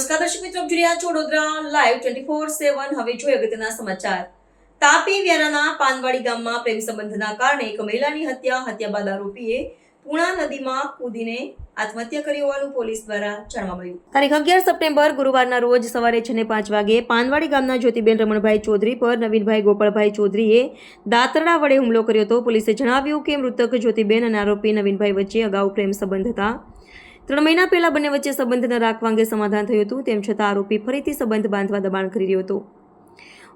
નમસ્કાર દર્શક મિત્રો જોઈ છો લાઈવ ટ્વેન્ટી ફોર સેવન હવે જોઈએ અગત્યના સમાચાર. તાપી વ્યારાના પાનવાડી ગામમાં પ્રેમ સંબંધના કારણે એક મહિલાની હત્યા હત્યા બાદ આરોપીએ પુણા નદીમાં કૂદીને આત્મહત્યા કરી હોવાનું પોલીસ દ્વારા જાણવા મળ્યું. તારીખ અગિયાર સપ્ટેમ્બર, ગુરુવારના રોજ સવારે છને પાંચ વાગે પાનવાડી ગામના જ્યોતિબેન રમણભાઈ ચૌધરી પર નવીનભાઈ ગોપાળભાઈ ચૌધરીએ દાતરડા વડે હુમલો કર્યો હતો. પોલીસે જણાવ્યું કે મૃતક જ્યોતિબેન અને આરોપી નવીનભાઈ વચ્ચે અગાઉ પ્રેમ સંબંધ હતા. ત્રણ મહિના પહેલા બંને વચ્ચે સંબંધ ન રાખવા અંગે સમાધાન થયું હતું. તેમ છતાં આરોપી ફરીથી સંબંધ બાંધવા દબાણ કરી રહ્યો હતો.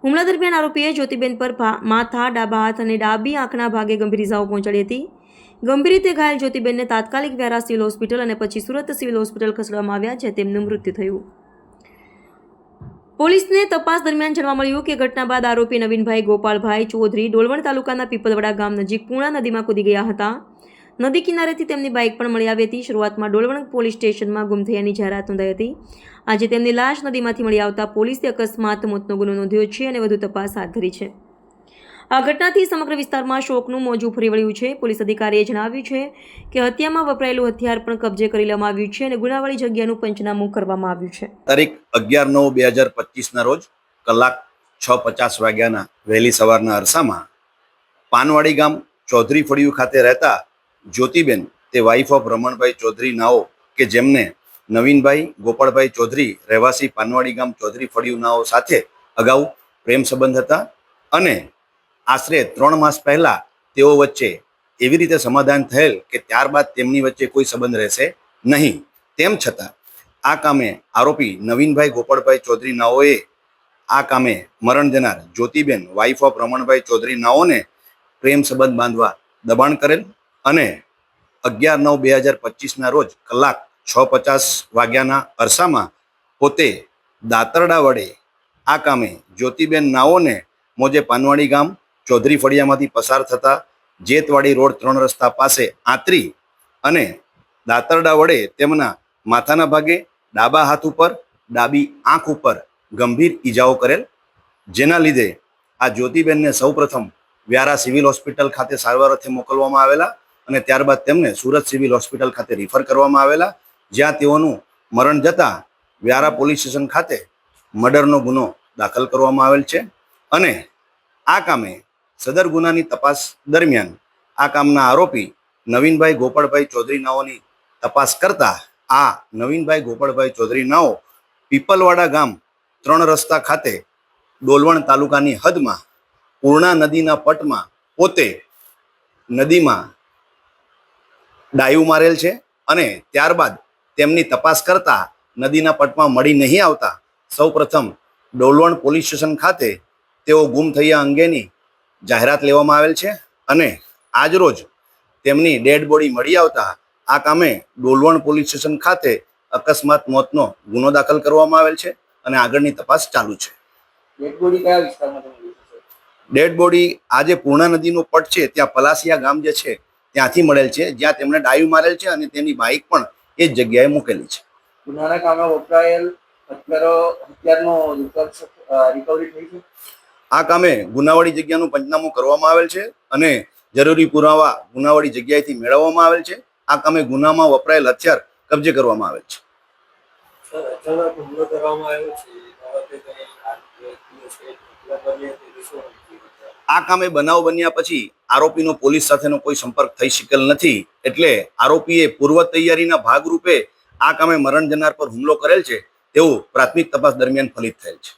હુમલા દરમિયાન આરોપીએ જ્યોતિબેન પર માથા, ડાબા હાથ અને ડાબી આંખના ભાગે ગંભીર ઇજાઓ પહોંચાડી હતી. ગંભીર રીતે ઘાયલ જ્યોતિબેનને તાત્કાલિક વ્યારા સિવિલ હોસ્પિટલ અને પછી સુરત સિવિલ હોસ્પિટલ ખસેડવામાં આવ્યા જ્યાં તેમનું મૃત્યુ થયું. પોલીસને તપાસ દરમિયાન જાણવા મળ્યું કે ઘટના બાદ આરોપી નવીનભાઈ ગોપાલભાઈ ચૌધરી ડોલવણ તાલુકાના પીપલવડા ગામ નજીક પૂર્ણા નદીમાં કૂદી ગયા હતા. નદી કિનારેથી તેમની બાઇક પણ મળી આવી હતી. શરૂઆતમાં ડોલવણ પોલીસ સ્ટેશનમાં ગુમ થયાની જાહેરાત નોંધાઈ હતી. આજે તેમની લાશ નદીમાંથી મળી આવતા પોલીસે અકસ્માત, મોતનો ગુનો નોંધ્યો છે અને વધુ તપાસ હાથ ધરી છે. આ ઘટનાથી સમગ્ર વિસ્તારમાં શોકનું મોજું ફરી વળ્યું છે. પોલીસ અધિકારીએ જણાવ્યું છે કે હત્યામાં વપરાયેલું હથિયાર પણ કબજે કરી લેવામાં આવ્યું છે અને ગુનાવાળી જગ્યાનું પંચનામું કરવામાં આવ્યું છે. તારીખ અગિયાર નવ બે હજાર પચીસના રોજ કલાક છ પચાસ વાગ્યાના વહેલી સવારના અરસામાં પાનવાડી ગામ ચૌધરી ફળિયું ખાતે રહેતા જ્યોતિબેન, તે વાઇફ ઓફ રમણભાઈ ચૌધરી નાઓ, કે જેમને નવીનભાઈ ગોપાળભાઈ ચૌધરી, રહેવાસી પાનવાડી ગામ ચૌધરી ફળિયું નાઓ સાથે અગાઉ પ્રેમ સંબંધ હતા અને આશરે ત્રણ માસ પહેલા તેઓ વચ્ચે એવી રીતે સમાધાન થયેલ કે ત્યારબાદ તેમની વચ્ચે કોઈ સંબંધ રહેશે નહીં. તેમ છતાં, આ કામે આરોપી નવીનભાઈ ગોપાળભાઈ ચૌધરી નાઓએ આ કામે મરણ જનાર જ્યોતિબેન વાઇફ ઓફ રમણભાઈ ચૌધરી નાઓને પ્રેમ સંબંધ બાંધવા દબાણ કરેલ. અને અગિયાર નવ બે હજાર પચીસના રોજ કલાક છ પચાસ વાગ્યાના અરસામાં પોતે દાતરડા વડે આ કામે જ્યોતિબેન નાઓને મોજે પાનવાડી ગામ, ચૌધરી ફળિયામાંથી પસાર થતા જેતવાડી રોડ ત્રણ રસ્તા પાસે આંતરી અને દાતરડા વડે તેમના માથાના ભાગે ડાબા હાથ ઉપર, ડાબી આંખ ઉપર ગંભીર ઈજાઓ કરેલ. જેના લીધે આ જ્યોતિબેનને સૌપ્રથમ વ્યારા સિવિલ હોસ્પિટલ ખાતે સારવાર અર્થે મોકલવામાં આવેલા અને ત્યારબાદ તેમને સુરત સિવિલ હોસ્પિટલ ખાતે રિફર કરવામાં આવેલા, જ્યાં તેઓનું મરણ જતાં વ્યારા પોલીસ સ્ટેશન ખાતે મર્ડરનો ગુનો દાખલ કરવામાં આવેલ છે. અને આ કામે સદર ગુનાની તપાસ દરમિયાન આ કામના આરોપી નવીનભાઈ ગોપાળભાઈ ચૌધરી નાઓની તપાસ કરતા આ નવીનભાઈ ગોપાળભાઈ ચૌધરી નાઓ પીપલવાડા ગામ ત્રણ રસ્તા ખાતે ડોલવણ તાલુકાની હદમાં પૂર્ણા નદીના પટમાં પોતે નદીમાં ડાયું મારેલ છે અને ત્યારબાદ તેમની તપાસ કરતા નદીના પટમાં મળી નહીં આવતા સૌપ્રથમ ડોલવણ પોલીસ સ્ટેશન ખાતે તેઓ ગુમ થયા અંગેની જાહેરાત લેવામાં આવેલ છે અને આજરોજ તેમની ડેડ બોડી મળી આવતા આ કામે ડોલવણ પોલીસ સ્ટેશન ખાતે અકસ્માત મોતનો ગુનો દાખલ કરવામાં આવેલ છે અને આગળની તપાસ ચાલુ છે. ડેડ બોડી કયા વિસ્તારમાં તમે જોઈ છે? ડેડ બોડી આજે પૂર્ણા નદીનો પટ છે ત્યાં પલાસિયા ગામ જે છે ત્યાંથી મળેલ છે જ્યાં તેમણે ડાયું મારેલ છે અને તેની બાઇક પણ એ જ જગ્યાએ મૂકેલી છે. ગુનાના કામે વપરાયેલ હથિયારો હથિયારનો રિકવરી થઈ છે? આ કામે ગુનાવાળી જગ્યાનું પંચનામું કરવામાં આવેલ છે અને જરૂરી પુરાવા ગુનાવાળી જગ્યાએથી મેળવવામાં આવેલ છે. આ કામે ગુનામાં વપરાયેલ હથિયાર કબજે કરવામાં આવેલ છે. અચાનક હુમલો કરવામાં આવ્યો છે આ કામે બનાવ બન્યા પછી આરોપીનો પોલીસ સાથેનો કોઈ સંપર્ક થઈ શકેલ નથી એટલે આરોપીએ પૂર્વ તૈયારીના ભાગરૂપે આ કામે મરણ જનાર પર હુમલો કરેલ છે તેવું પ્રાથમિક તપાસ દરમિયાન ફલિત થયેલ છે.